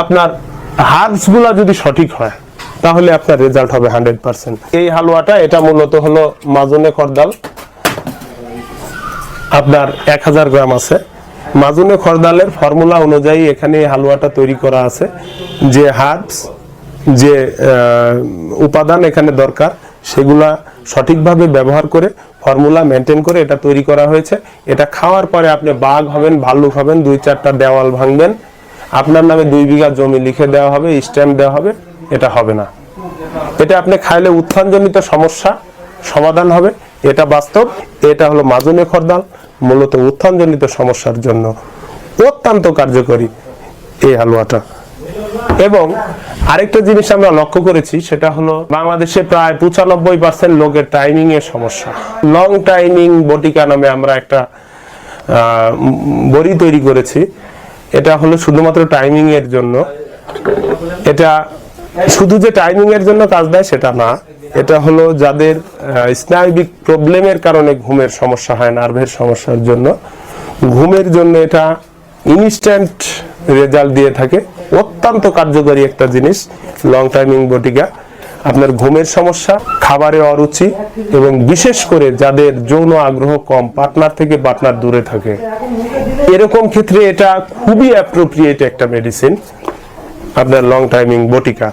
আপনার হার্বসগুলো যদি সঠিক হয়, তাহলে আপনার রেজাল্ট হবে হান্ড্রেড পার্সেন্ট এই হালুয়াটা, এটা মূলত হলো মাজনে খরদাল আপনার এক হাজার গ্রাম আছে। মাজনে খরদালের ফর্মুলা অনুযায়ী এখানে এই হালুয়াটা তৈরি করা আছে। যে হার্বস, যে উপাদান এখানে দরকার, সেগুলা সঠিকভাবে ব্যবহার করে ফর্মুলা মেনটেন করে এটা তৈরি করা হয়েছে। এটা খাওয়ার পরে আপনি বাঘ হবেন, ভাল্লুক হবেন, দুই চারটা দেওয়াল ভাঙবেন। আপনার নামে দুই বিঘা জমি লিখে দেওয়া হবে স্ট্যাম্প দেওয়া হবে, এটা হবে না। এটা আপনি খাইলে উত্থানজনিত সমস্যা, সমাধান হবে, এটা বাস্তব, এটা হলো মাজনে খরদাল, মূলত উত্থানজনিত সমস্যার জন্য। অত্যন্ত কার্যকরী এই হালুয়াটা। এবং আরেকটা জিনিস আমরা লক্ষ্য করেছি, সেটা হলো বাংলাদেশে প্রায় পঁচানব্বই পার্সেন্ট লোকের টাইমিং এর সমস্যা। লং টাইমিং বটিকা নামে আমরা একটা বড়ি তৈরি করেছি। এটা হলো শুধুমাত্র টাইমিং এর জন্য। এটা শুধু যে টাইমিং এর জন্য কাজ দেয় সেটা না। এটা হলো যাদের স্নায়বিক প্রবলেমের কারণে ঘুমের সমস্যা হয় নার্ভের সমস্যার জন্য। ঘুমের জন্য এটা ইনস্ট্যান্ট রেজাল্ট দিয়ে থাকে। অত্যন্ত কার্যকরী একটা জিনিস লং টাইমিং বটিকা। আপনার ঘুমের সমস্যা, খাবারে অরুচি এবং বিশেষ করে যাদের যৌন আগ্রহ কম পার্টনার থেকে পার্টনার দূরে থাকে। এরকম ক্ষেত্রে এটা খুবই অ্যাপ্রোপ্রিয়েট একটা মেডিসিন আপনার লং টাইমিং বটিকা